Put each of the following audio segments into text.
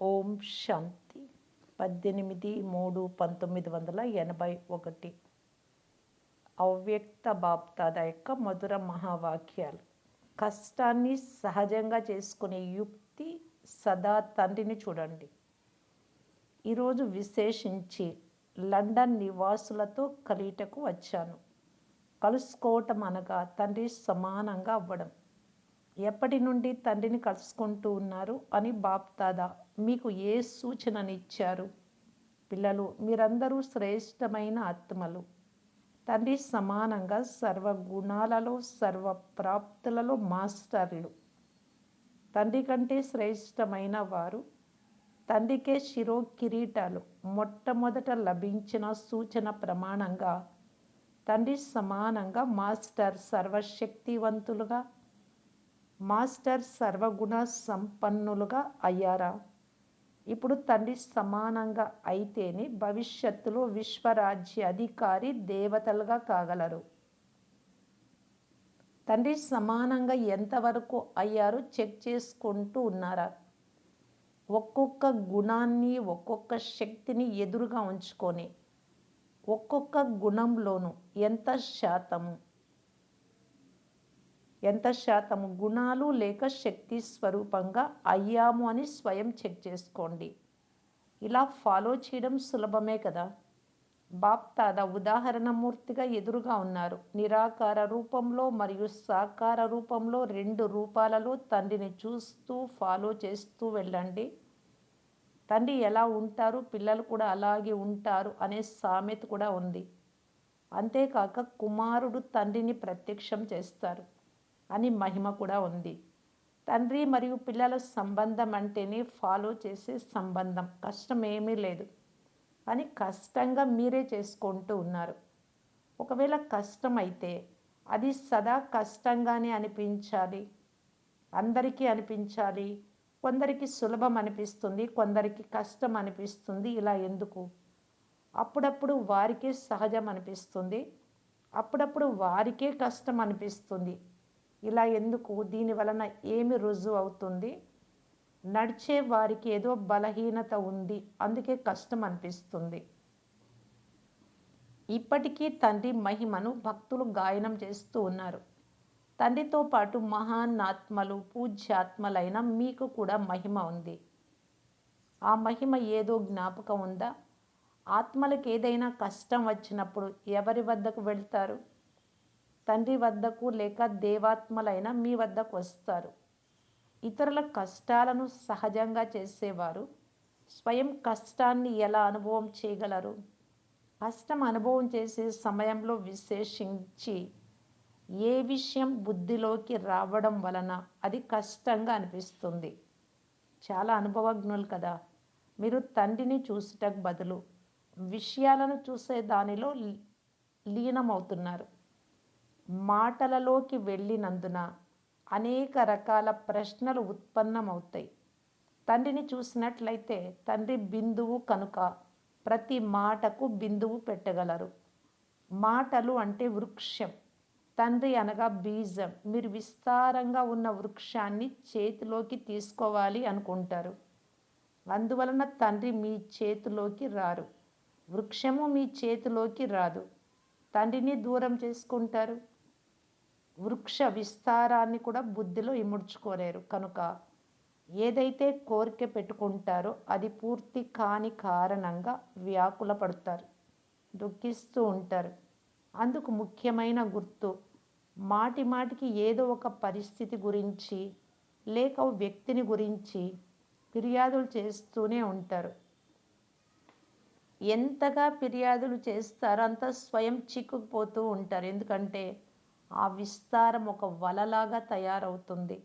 ఓం శాంతి. పద్దెనిమిది మూడు పంతొమ్మిది వందల ఎనభై ఒకటి. అవ్యక్త బాప్తాద యొక్క మధుర మహావాక్యాలు. కష్టాన్ని సహజంగా చేసుకునే యుక్తి సదా తండ్రిని చూడండి. ఈరోజు విశేషించి లండన్ నివాసులతో కలీటకు వచ్చాను. కలుసుకోవటం అనగా తండ్రి సమానంగా అవ్వడం. ఎప్పటి నుండి తండ్రిని కలుసుకుంటూ ఉన్నారు అని బాప్దాదా మీకు ఏ సూచననిచ్చారు? పిల్లలు మీరందరూ శ్రేష్టమైన ఆత్మలు. తండ్రి సమానంగా సర్వ గుణాలలో సర్వ ప్రాప్తులలో మాస్టర్లు. తండ్రి కంటే శ్రేష్టమైన వారు తండ్రికే శిరో కిరీటాలు మొట్టమొదట లభించిన సూచన ప్రమాణంగా తండ్రి సమానంగా మాస్టర్ సర్వశక్తివంతులుగా మాస్టర్ సర్వగుణ సంపన్నులుగా అయ్యారా? ఇప్పుడు తండ్రి సమానంగా అయితేనే భవిష్యత్తులో విశ్వరాజ్య అధికారి దేవతలుగా కాగలరు. తండ్రి సమానంగా ఎంతవరకు అయ్యారో? చెక్ చేసుకుంటూ ఉన్నారా? ఒక్కొక్క గుణాన్ని ఒక్కొక్క శక్తిని ఎదురుగా ఉంచుకొని ఒక్కొక్క గుణంలోనూ ఎంత శాతము? ఎంత శాతము గుణాలు లేక శక్తి స్వరూపంగా అయ్యాము అని స్వయం చెక్ చేసుకోండి. ఇలా ఫాలో చేయడం సులభమే కదా? బాప్తాద ఉదాహరణమూర్తిగా ఎదురుగా ఉన్నారు. నిరాకార రూపంలో మరియు సాకార రూపంలో రెండు రూపాలలో తండ్రిని చూస్తూ ఫాలో చేస్తూ వెళ్ళండి. తండ్రి ఎలా ఉంటారు? పిల్లలు కూడా అలాగే ఉంటారు అనే సామెత కూడా ఉంది. అంతేకాక కుమారుడు తండ్రిని ప్రత్యక్షం చేస్తారు. అని మహిమ కూడా ఉంది. తండ్రి మరియు పిల్లల సంబంధం అంటేనే ఫాలో చేసే సంబంధం. కష్టం ఏమీ లేదు. అని కష్టంగా మీరే చేసుకుంటూ ఉన్నారు. ఒకవేళ కష్టం అయితే అది సదా కష్టంగానే అనిపించాలి. అందరికీ అనిపించాలి. కొందరికి సులభం అనిపిస్తుంది. కొందరికి కష్టం అనిపిస్తుంది. ఇలా ఎందుకు? అప్పుడప్పుడు వారికే సహజం అనిపిస్తుంది. అప్పుడప్పుడు వారికే కష్టం అనిపిస్తుంది. ఇలా ఎందుకు? దీని వలన ఏమి రుజువు అవుతుంది? నడిచే వారికి ఏదో బలహీనత ఉంది. అందుకే కష్టం అనిపిస్తుంది. ఇప్పటికీ తండ్రి మహిమను భక్తులు గాయనం చేస్తూ ఉన్నారు. తండ్రితో పాటు మహానాత్మలు పూజ్యాత్మలైన మీకు కూడా మహిమ ఉంది. ఆ మహిమ ఏదో జ్ఞాపకం ఉందా? ఆత్మలకు ఏదైనా కష్టం వచ్చినప్పుడు ఎవరి వద్దకు వెళ్తారు? తండ్రి వద్దకు లేక దేవాత్మలైన మీ వద్దకు వస్తారు. ఇతరుల కష్టాలను సహజంగా చేసేవారు. స్వయం కష్టాన్ని ఎలా అనుభవం చేయగలరు? కష్టం అనుభవం చేసే సమయంలో విశేషించి ఏ విషయం బుద్ధిలోకి రావడం వలన అది కష్టంగా అనిపిస్తుంది? చాలా అనుభవజ్ఞులు కదా. మీరు తండ్రిని చూసుటకు బదులు విషయాలను చూసే దానిలో లీనమవుతున్నారు. మాటలలోకి వెళ్ళినందున అనేక రకాల ప్రశ్నలు ఉత్పన్నమవుతాయి. తండ్రిని చూసినట్లయితే తండ్రి బిందువు కనుక ప్రతి మాటకు బిందువు పెట్టగలరు. మాటలు అంటే వృక్షం. తండ్రి అనగా బీజం. మీరు విస్తారంగా ఉన్న వృక్షాన్ని చేతిలోకి తీసుకోవాలి అనుకుంటారు. అందువలన తండ్రి మీ చేతిలోకి రారు. వృక్షము మీ చేతిలోకి రాదు. తండ్రిని దూరం చేసుకుంటారు. వృక్ష విస్తారాన్ని కూడా బుద్ధిలో ఇముడ్చుకోలేరు. కనుక ఏదైతే కోరిక పెట్టుకుంటారో అది పూర్తి కాని కారణంగా వ్యాకుల పడతారు దుఃఖిస్తూ ఉంటారు. అందుకు ముఖ్యమైన గుర్తు మాటి మాటికి ఏదో ఒక పరిస్థితి గురించి లేక వ్యక్తిని గురించి ఫిర్యాదులు చేస్తూనే ఉంటారు. ఎంతగా ఫిర్యాదులు చేస్తారో అంత స్వయం చిక్కుకుపోతూ ఉంటారు. ఎందుకంటే ఆ విస్తారం ఒక వలలాగా తయారవుతుంది.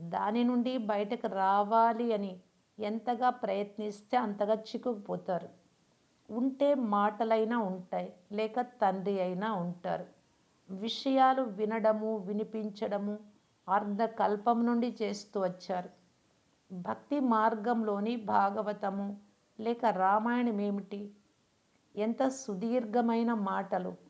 దాని నుండి బయటకు రావాలి అని ఎంతగా ప్రయత్నిస్తే అంతగా చిక్కుకుపోతారు. ఉంటే మాటలైనా ఉంటాయి లేక తండ్రి అయినా ఉంటారు. విషయాలు వినడము వినిపించడము అర్ధకల్పం నుండి చేస్తూ వచ్చారు. భక్తి మార్గంలోని భాగవతము లేక రామాయణం ఏమిటి? ఎంత సుదీర్ఘమైన మాటలు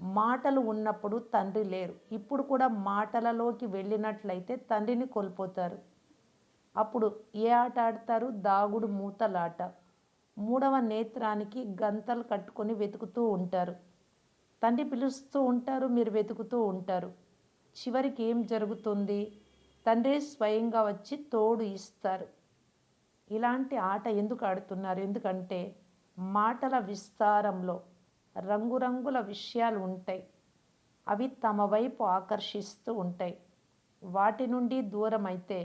మాటలు ఉన్నప్పుడు తండ్రి లేరు. ఇప్పుడు కూడా మాటలలోకి వెళ్ళినట్లయితే తండ్రిని కోల్పోతారు. అప్పుడు ఏ ఆట ఆడతారు? దాగుడు మూతలాట. మూడవ నేత్రానికి గంతలు కట్టుకొని వెతుకుతూ ఉంటారు. తండ్రి పిలుస్తూ ఉంటారు మీరు వెతుకుతూ ఉంటారు. చివరికి ఏం జరుగుతుంది? తండ్రి స్వయంగా వచ్చి తోడు ఇస్తారు. ఇలాంటి ఆట ఎందుకు ఆడుతున్నారు? ఎందుకంటే మాటల విస్తారంలో రంగురంగుల విషయాలు ఉంటాయి అవి తమ వైపు ఆకర్షిస్తూ ఉంటాయి. వాటి నుండి దూరం అయితే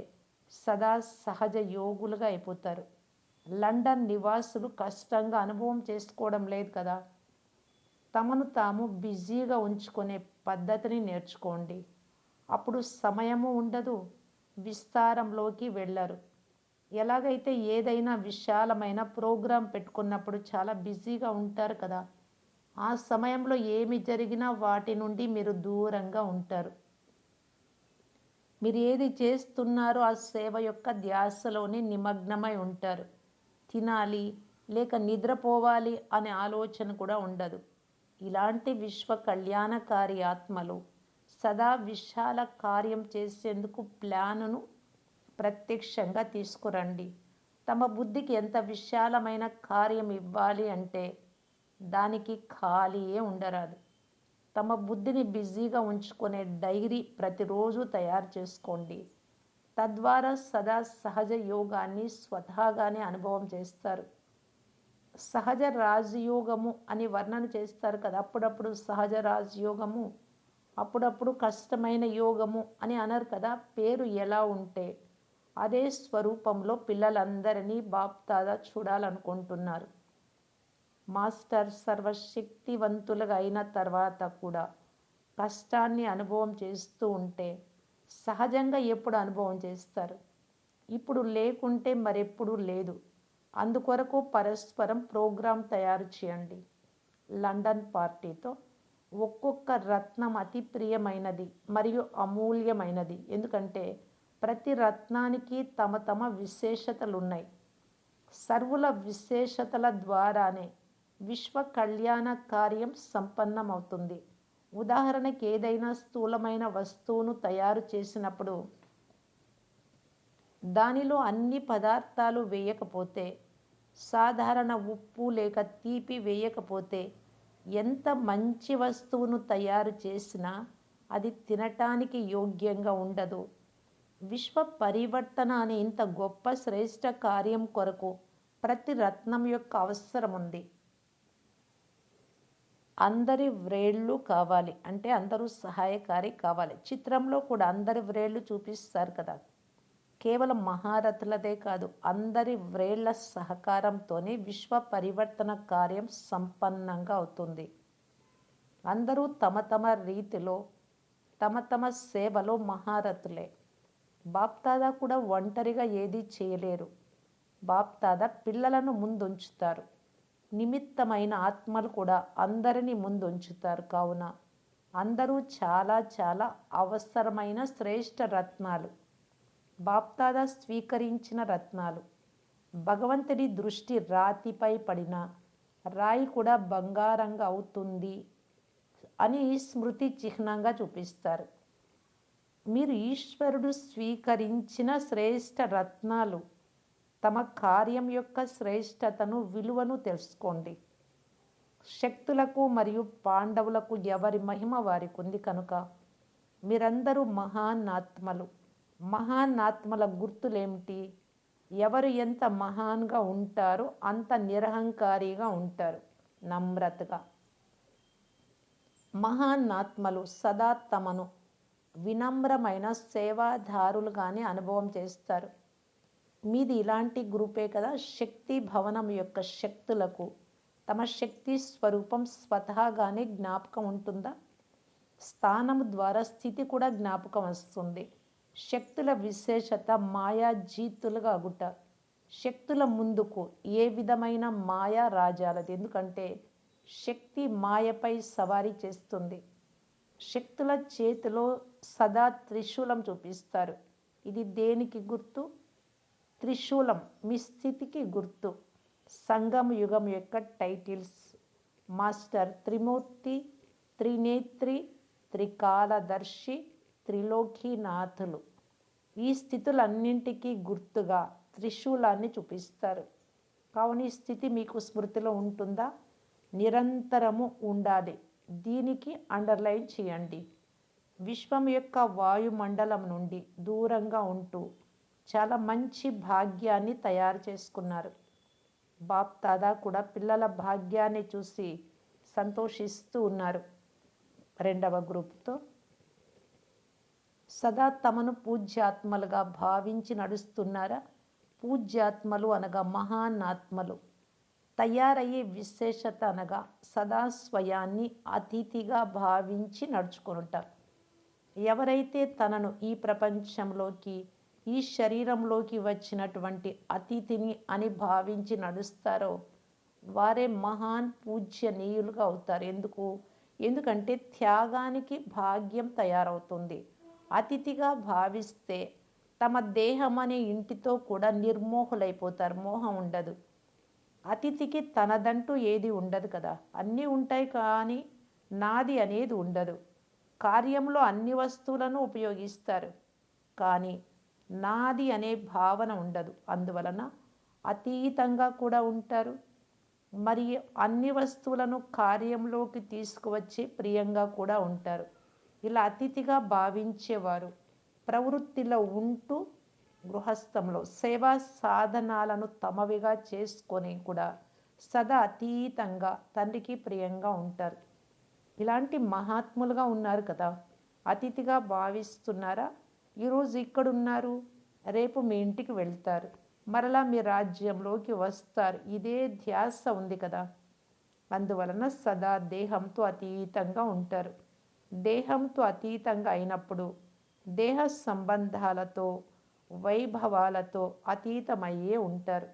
సదా సహజ యోగులుగా అయిపోతారు. లండన్ నివాసులు కష్టంగా అనుభవం చేసుకోవడం లేదు కదా? తమను తాము బిజీగా ఉంచుకునే పద్ధతిని నేర్చుకోండి. అప్పుడు సమయము ఉండదు విస్తారంలోకి వెళ్ళరు. ఎలాగైతే ఏదైనా విశాలమైన ప్రోగ్రాం పెట్టుకున్నప్పుడు చాలా బిజీగా ఉంటారు కదా? ఆ సమయంలో ఏమి జరిగినా వాటి నుండి మీరు దూరంగా ఉంటారు. మీరు ఏది చేస్తున్నారో ఆ సేవ యొక్క ధ్యాసలోనే నిమగ్నమై ఉంటారు. తినాలి లేక నిద్రపోవాలి అనే ఆలోచన కూడా ఉండదు. ఇలాంటి విశ్వ కళ్యాణకారి ఆత్మలు సదా విశాల కార్యం చేసేందుకు ప్లానును ప్రత్యక్షంగా తీసుకురండి. తమ బుద్ధికి ఎంత విశాలమైన కార్యం ఇవ్వాలి అంటే దానికి ఖాళీయే ఉండరాదు. తమ బుద్ధిని బిజీగా ఉంచుకునే డైరీ ప్రతిరోజు తయారు చేసుకోండి. తద్వారా సదా సహజ యోగాన్ని స్వతహాగానే అనుభవం చేస్తారు. సహజ రాజయోగము అని వర్ణన చేస్తారు కదా అప్పుడప్పుడు సహజ రాజయోగము అప్పుడప్పుడు కష్టమైన యోగము అని అనరు కదా. పేరు ఎలా ఉంటే అదే స్వరూపంలో పిల్లలందరినీ బాప్తాదా చూడాలనుకుంటున్నారు. మాస్టర్ సర్వశక్తివంతులుగా అయిన తర్వాత కూడా కష్టాన్ని అనుభవం చేస్తూ ఉంటే సహజంగా ఎప్పుడు అనుభవం చేస్తారు? ఇప్పుడు లేకుంటే మరెప్పుడు లేదు. అందుకొరకు పరస్పరం ప్రోగ్రాం తయారు చేయండి. లండన్ పార్టీతో ఒక్కొక్క రత్నం అతి ప్రియమైనది మరియు అమూల్యమైనది. ఎందుకంటే ప్రతి రత్నానికి తమ తమ విశేషతలు ఉన్నాయి సర్వుల విశేషతల ద్వారానే విశ్వ కళ్యాణ కార్యం సంపన్నమవుతుంది. ఉదాహరణకి ఏదైనా స్థూలమైన వస్తువును తయారు చేసినప్పుడు దానిలో అన్ని పదార్థాలు వేయకపోతే సాధారణ ఉప్పు లేక తీపి వేయకపోతే ఎంత మంచి వస్తువును తయారు చేసినా అది తినటానికి యోగ్యంగా ఉండదు. విశ్వ పరివర్తన అనే ఇంత గొప్ప శ్రేష్ట కార్యం కొరకు ప్రతి రత్నం యొక్క అవసరం ఉంది అందరి వ్రేళ్ళు కావాలి. అంటే అందరూ సహాయకారి కావాలి. చిత్రంలో కూడా అందరి వ్రేళ్ళు చూపిస్తారు కదా. కేవలం మహారథులదే కాదు అందరి వ్రేళ్ళ సహకారంతోనే విశ్వ పరివర్తన కార్యం సంపన్నంగా అవుతుంది. అందరూ తమ తమ రీతిలో తమ తమ సేవలో మహారథులే. బాప్తాదా కూడా ఒంటరిగా ఏదీ చేయలేరు. బాప్తాదా పిల్లలను ముందుంచుతారు. నిమిత్తమైన ఆత్మలు కూడా అందరినీ ముందుంచుతారు. కావున అందరూ చాలా చాలా అవసరమైన శ్రేష్ఠ రత్నాలు. బాప్తాదా స్వీకరించిన రత్నాలు. భగవంతుడి దృష్టి రాతిపై పడిన రాయి కూడా బంగారంగా అవుతుంది అని స్మృతి చిహ్నంగా చూపిస్తారు. మీరు ఈశ్వరుడు స్వీకరించిన శ్రేష్ఠ రత్నాలు తమ కార్యం యొక్క శ్రేష్టతను విలువను తెలుసుకోండి. శక్తులకు మరియు పాండవులకు ఎవరి మహిమ వారికి ఉంది కనుక మీరందరూ మహాన్నాత్మలు మహాన్నాత్మల గుర్తులేమిటి? ఎవరు ఎంత మహాన్గా ఉంటారో అంత నిరహంకారిగా ఉంటారు. నమ్రతగా. మహాన్నాత్మలు సదా తమను వినమ్రమైన సేవాదారులుగానే అనుభవం చేస్తారు. మీది ఇలాంటి గ్రూపే కదా శక్తి భవనం యొక్క శక్తులకు. తమ శక్తి స్వరూపం స్వతహాగానే జ్ఞాపకం ఉంటుందా? స్థానం ద్వారా స్థితి కూడా జ్ఞాపకం వస్తుంది. శక్తుల విశేషత మాయా జీతులుగా అగుట. శక్తుల ముందుకు ఏ విధమైన మాయా రాజాలది? ఎందుకంటే శక్తి మాయపై సవారీ చేస్తుంది. శక్తుల చేతిలో సదా త్రిశూలం చూపిస్తారు. ఇది దేనికి గుర్తు? త్రిశూలం మీ స్థితికి గుర్తు. సంగమ యుగం యొక్క టైటిల్స్. మాస్టర్ త్రిమూర్తి త్రినేత్రి త్రికాలదర్శి త్రిలోకీనాథులు. ఈ స్థితులన్నింటికీ గుర్తుగా త్రిశూలాన్ని చూపిస్తారు. కావున ఈ స్థితి మీకు స్మృతిలో ఉంటుందా? నిరంతరము ఉండాలి. దీనికి అండర్లైన్ చేయండి. విశ్వం యొక్క వాయుమండలం నుండి దూరంగా ఉంటూ చాలా మంచి భాగ్యాన్ని తయారు చేసుకున్నారు. బాప్ దాదా కూడా పిల్లల భాగ్యాన్ని చూసి సంతోషిస్తూ ఉన్నారు. రెండవ గ్రూప్తో సదా తమను పూజ్యాత్మలుగా భావించి నడుస్తున్నారా? పూజ్యాత్మలు అనగా మహానాత్మలు. తయారయ్యే విశేషత అనగా సదా స్వయాన్ని అతిథిగా భావించి నడుచుకుంటారు ఎవరైతే తనను ఈ ప్రపంచంలోకి ఈ శరీరంలోకి వచ్చినటువంటి అతిథిని అని భావించి నడుస్తారో వారే మహాన్ పూజ్యనీయులుగా అవుతారు. ఎందుకు? ఎందుకంటే త్యాగానికి భాగ్యం తయారవుతుంది. అతిథిగా భావిస్తే తమ దేహం అనే ఇంటితో కూడా నిర్మోహులైపోతారు. మోహం ఉండదు. అతిథికి తనదంటూ ఏది ఉండదు కదా. అన్నీ ఉంటాయి కానీ నాది అనేది ఉండదు. కార్యంలో అన్ని వస్తువులను ఉపయోగిస్తారు. కానీ నాది అనే భావన ఉండదు. అందువలన అతీతంగా కూడా ఉంటారు. మరి అన్ని వస్తువులను కార్యంలోకి తీసుకువచ్చి ప్రియంగా కూడా ఉంటారు. ఇలా అతిథిగా భావించేవారు ప్రవృత్తిలో ఉంటూ గృహస్థంలో సేవా సాధనాలను తమవిగా చేసుకొని కూడా సదా అతీతంగా తండ్రికి ప్రియంగా ఉంటారు. ఇలాంటి మహాత్ములుగా ఉన్నారు కదా. అతిథిగా భావిస్తున్నారా? ఈరోజు ఇక్కడున్నారు. రేపు మీ ఇంటికి వెళ్తారు. మరలా మీ రాజ్యంలోకి వస్తారు. ఇదే ధ్యాస ఉంది కదా. అందువలన సదా దేహంతో అతీతంగా ఉంటారు. దేహంతో అతీతంగా అయినప్పుడు దేహ సంబంధాలతో వైభవాలతో అతీతమయ్యే ఉంటారు.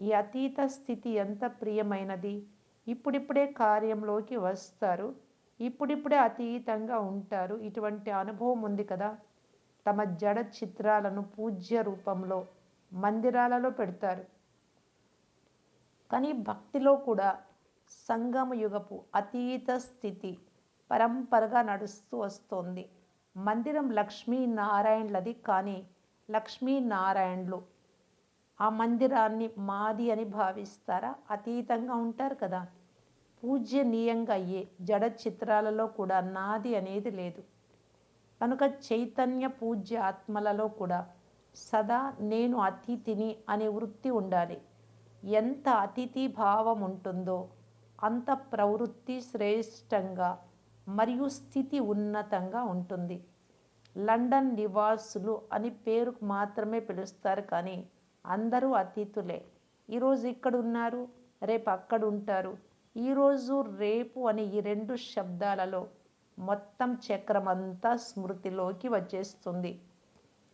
ఈ అతీత స్థితి ఎంత ప్రియమైనది. ఇప్పుడిప్పుడే కార్యంలోకి వస్తారు. ఇప్పుడిప్పుడే అతీతంగా ఉంటారు. ఇటువంటి అనుభవం ఉంది కదా. తమ జడ చిత్రాలను పూజ్య రూపంలో మందిరాలలో పెడతారు. కానీ భక్తిలో కూడా సంగమ యుగపు అతీత స్థితి పరంపరగా నడుస్తూ వస్తోంది. మందిరం లక్ష్మీనారాయణలది కానీ లక్ష్మీనారాయణలు ఆ మందిరాన్ని మాది అని భావిస్తారా? అతీతంగా ఉంటారు కదా. పూజ్యనీయంగా అయ్యే జడ చిత్రాలలో కూడా నాది అనేది లేదు. కనుక చైతన్య పూజ్య ఆత్మలలో కూడా సదా నేను అతిథిని అనే వృత్తి ఉండాలి. ఎంత అతిథి భావం ఉంటుందో అంత ప్రవృత్తి శ్రేష్టంగా మరియు స్థితి ఉన్నతంగా ఉంటుంది. లండన్ నివాసులు అని పేరుకు మాత్రమే పిలుస్తారు కానీ అందరూ అతిథులే. ఈరోజు ఇక్కడ ఉన్నారు రేపు అక్కడ ఉంటారు ఈరోజు రేపు అని ఈ రెండు శబ్దాలలో మొత్తం చక్రం అంతా స్మృతిలోకి వచ్చేస్తుంది.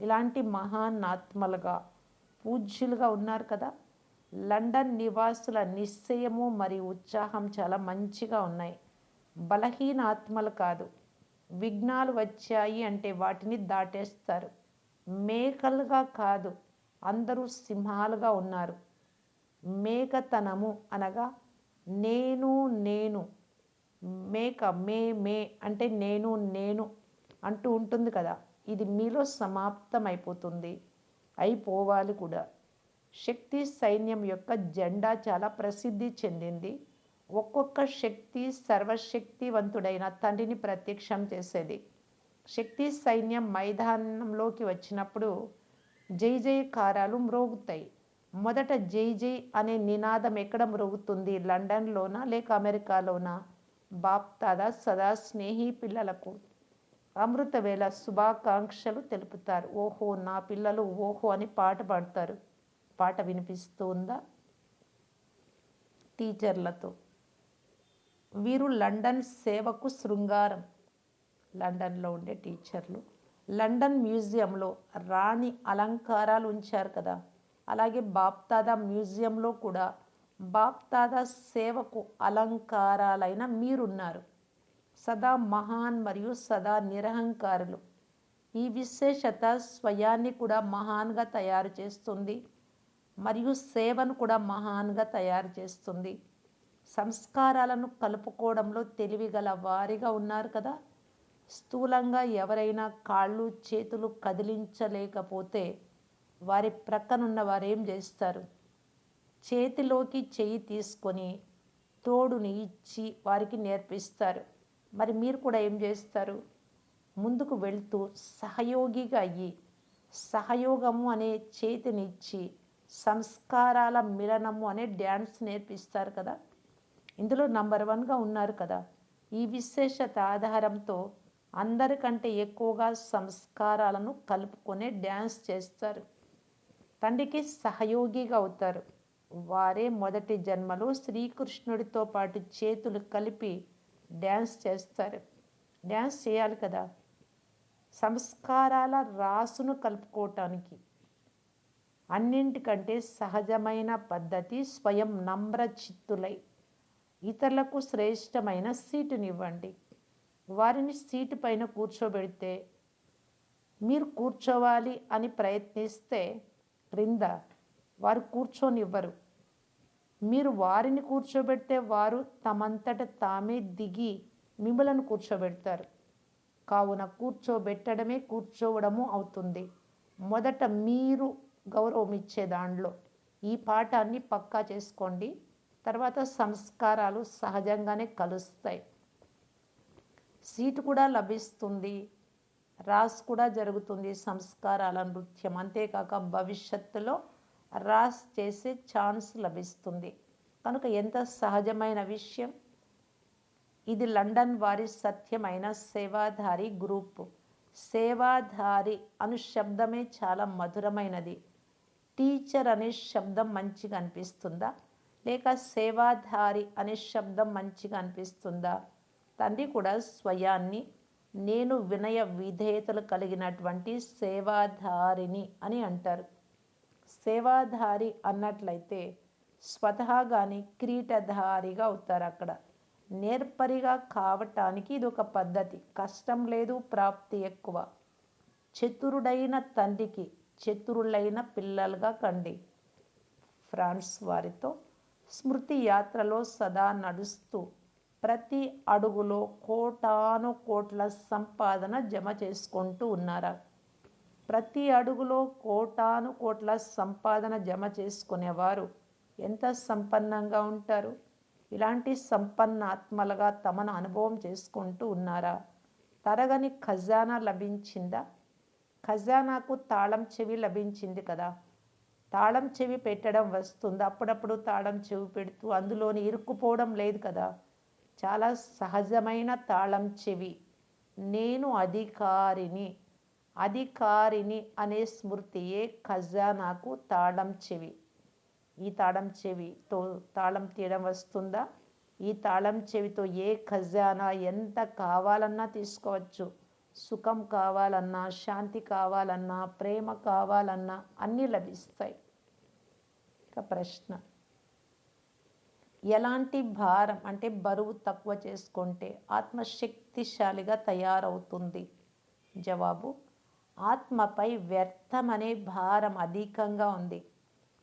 ఇలాంటి మహానాత్మలుగా పూజ్యులుగా ఉన్నారు కదా. లండన్ నివాసుల నిశ్చయము మరియు ఉత్సాహం చాలా మంచిగా ఉన్నాయి. బలహీన ఆత్మలు కాదు. విఘ్నాలు వచ్చాయి అంటే వాటిని దాటేస్తారు. మేకలుగా కాదు అందరూ సింహాలుగా ఉన్నారు. మేకతనము అనగా నేను నేను మేక మే మే అంటే నేను నేను అంటూ ఉంటుంది కదా. ఇది మీలో సమాప్తం అయిపోతుంది అయిపోవాలి కూడా. శక్తి సైన్యం యొక్క జెండా చాలా ప్రసిద్ధి చెందింది. ఒక్కొక్క శక్తి సర్వశక్తివంతుడైన తండ్రిని ప్రత్యక్షం చేసేది. శక్తి సైన్యం మైదానంలోకి వచ్చినప్పుడు జై జయకారాలు మ్రోగుతాయి. మొదట జై జై అనే నినాదం ఎక్కడ మ్రోగుతుంది? లండన్లోనా లేక అమెరికాలోనా? బాప్తాదా సదా స్నేహి పిల్లలకు. అమృత వేళ శుభాకాంక్షలు తెలుపుతారు. ఓహో నా పిల్లలు ఓహో అని పాట పాడతారు. పాట వినిపిస్తూ ఉందా టీచర్లతో. వీరు లండన్ సేవకు శృంగారం. లండన్లో ఉండే టీచర్లు. లండన్ మ్యూజియంలో రాణి అలంకారాలు ఉంచారు కదా. అలాగే బాప్తాదా మ్యూజియంలో కూడా బాప్తాదా సేవకు అలంకారాలైన మీరున్నారు. సదా మహాన్ మరియు సదా నిరహంకారులు. ఈ విశేషత స్వయాన్ని కూడా మహాన్గా తయారు చేస్తుంది మరియు సేవను కూడా మహాన్గా తయారు చేస్తుంది. సంస్కారాలను కలుపుకోవడంలో తెలివిగల వారిగా ఉన్నారు కదా. స్థూలంగా ఎవరైనా కాళ్ళు చేతులు కదిలించలేకపోతే వారి ప్రక్కనున్న వారేం చేస్తారు? చేతిలోకి చెయ్యి తీసుకొని తోడుని ఇచ్చి వారికి నేర్పిస్తారు. మరి మీరు కూడా ఏం చేస్తారు? ముందుకు వెళ్తూ సహయోగిగా అయ్యి సహయోగము అనే చేతిని ఇచ్చి సంస్కారాల మిలనము అనే డ్యాన్స్ నేర్పిస్తారు కదా? ఇందులో నంబర్ వన్గా ఉన్నారు కదా. ఈ విశేషత ఆధారంతో అందరికంటే ఎక్కువగా సంస్కారాలను కలుపుకొనే డ్యాన్స్ చేస్తారు. తండ్రికి సహయోగిగా అవుతారు. వారే మొదటి జన్మలో శ్రీకృష్ణుడితో పాటు చేతులు కలిపి డ్యాన్స్ చేస్తారు. డ్యాన్స్ చేయాలి కదా. సంస్కారాల రాసును కలుపుకోవటానికి. అన్నింటికంటే సహజమైన పద్ధతి స్వయం నమ్ర చిత్తులై ఇతరులకు శ్రేష్టమైన సీటునివ్వండి. వారిని సీటు పైన కూర్చోబెడితే మీరు కూర్చోవాలి అని ప్రయత్నిస్తే క్రింద వారు కూర్చోనివ్వరు. మీరు వారిని కూర్చోబెడితే వారు తమంతట తామే దిగి మిమ్మలను కూర్చోబెడతారు. కావున కూర్చోబెట్టడమే కూర్చోవడము అవుతుంది. మొదట మీరు గౌరవం ఇచ్చే దాంట్లో ఈ పాఠాన్ని పక్కా చేసుకోండి. తర్వాత సంస్కారాలు సహజంగానే కలుస్తాయి. సీటు కూడా లభిస్తుంది. రాస్ కూడా జరుగుతుంది సంస్కారాల నృత్యం. అంతేకాక భవిష్యత్తులో రాస్ చేసే ఛాన్స్ లభిస్తుంది. కనుక ఎంత సహజమైన విషయం? ఇది లండన్ వారి సత్యమైన సేవాధారి గ్రూప్. సేవాధారి అను శబ్దమే చాలా మధురమైనది. టీచర్ అనే శబ్దం మంచిగా అనిపిస్తుందా? లేక సేవాధారి అనే శబ్దం మంచిగా అనిపిస్తుందా? తండ్రి కూడా స్వయాన్ని నేను వినయ విధేయతలు కలిగినటువంటి సేవాధారిని అని అంటారు. సేవాధారి అన్నట్లయితే స్వతహాగాని కిరీటధారిగా అవుతారు అక్కడ. నేర్పరిగా కావటానికి ఇది ఒక పద్ధతి. కష్టం లేదు ప్రాప్తి ఎక్కువ. చతురుడైన తండ్రికి చతురులైన పిల్లలుగా కండి. ఫ్రాన్స్ వారితో స్మృతి యాత్రలో సదా నడుస్తూ ప్రతి అడుగులో కోటాను కోట్ల సంపాదన జమ చేసుకుంటూ ఉన్నారా? ప్రతి అడుగులో కోటాను కోట్ల సంపాదన జమ చేసుకునేవారు. ఎంత సంపన్నంగా ఉంటారు? ఇలాంటి సంపన్న ఆత్మలుగా తమను అనుభవం చేసుకుంటూ ఉన్నారా? తరగని ఖజానా లభించిందా? ఖజానాకు తాళం చెవి లభించింది కదా. తాళం చెవి పెట్టడం వస్తుంది. అప్పుడప్పుడు తాళం చెవి పెడుతూ అందులోని ఇరుక్కుపోవడం లేదు కదా. చాలా సహజమైన తాళం చెవి. నేను అధికారిని. అధికారిని అనే స్మృతియే ఖజానాకు తాళం చెవి. ఈ తాళం చెవితో తాళం తీయడం వస్తుందా? ఈ తాళం చెవితో ఏ ఖజానా? ఎంత కావాలన్నా తీసుకోవచ్చు. సుఖం కావాలన్నా శాంతి కావాలన్నా ప్రేమ కావాలన్నా అన్నీ లభిస్తాయి. ఇక ప్రశ్న. ఎలాంటి భారం అంటే బరువు తక్కువ చేసుకుంటే ఆత్మశక్తిశాలిగా తయారవుతుంది? జవాబు ఆత్మపై వ్యర్థమనే భారం అధికంగా ఉంది.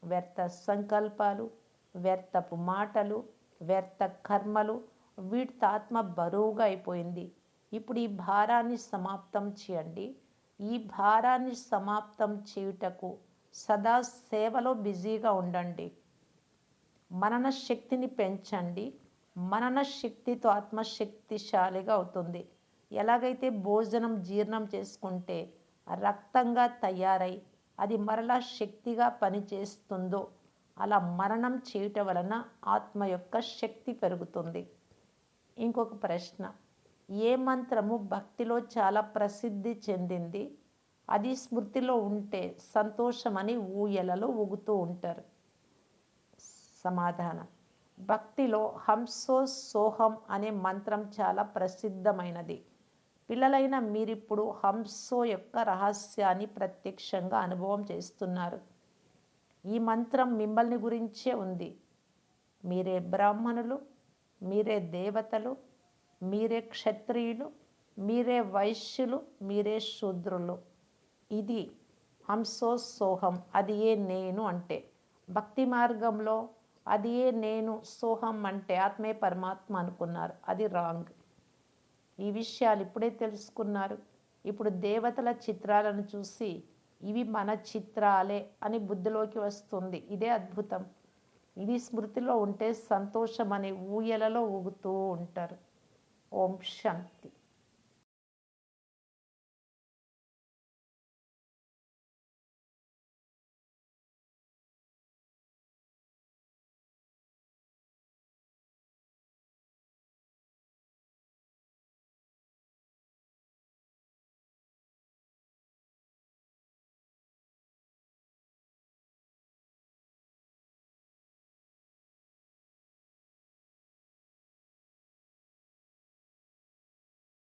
వ్యర్థ సంకల్పాలు వ్యర్థపు మాటలు వ్యర్థ కర్మలు వీటితో ఆత్మ బరువుగా అయిపోయింది. ఇప్పుడు ఈ భారాన్ని సమాప్తం చేయండి. ఈ భారాన్ని సమాప్తం చేయుటకు సదా సేవలో బిజీగా ఉండండి. మనన శక్తిని పెంచండి. మనన శక్తితో ఆత్మ శక్తిశాలిగా అవుతుంది. ఎలాగైతే భోజనం జీర్ణం చేసుకుంటే రక్తంగా తయారై అది మరలా శక్తిగా పనిచేస్తుందో అలా మరణం చేయటం వలన ఆత్మ యొక్క శక్తి పెరుగుతుంది. ఇంకొక ప్రశ్న. ఏ మంత్రము భక్తిలో చాలా ప్రసిద్ధి చెందింది? అది స్మృతిలో ఉంటే సంతోషమని ఊయలలో ఊగుతూ ఉంటారు. సమాధానం. భక్తిలో హంసో సోహం అనే మంత్రం చాలా ప్రసిద్ధమైనది. పిల్లలైన మీరిప్పుడు హంసో యొక్క రహస్యాన్ని ప్రత్యక్షంగా అనుభవం చేస్తున్నారు. ఈ మంత్రం మిమ్మల్ని గురించే ఉంది. మీరే బ్రాహ్మణులు మీరే దేవతలు మీరే క్షత్రియులు మీరే వైశ్యులు మీరే శూద్రులు. ఇది హంసో సోహం అది ఏ నేను అంటే. భక్తి మార్గంలో అది ఏ నేను సోహం అంటే ఆత్మే పరమాత్మ అనుకున్నారు. అది రాంగ్. ఈ విషయాలు ఇప్పుడే తెలుసుకున్నారు. ఇప్పుడు దేవతల చిత్రాలను చూసి ఇవి మన చిత్రాలే అని బుద్ధిలోకి వస్తుంది. ఇదే అద్భుతం. ఇది స్మృతిలో ఉంటే సంతోషం అనే ఊయలలో ఊగుతూ ఉంటారు. ఓం శాంతి.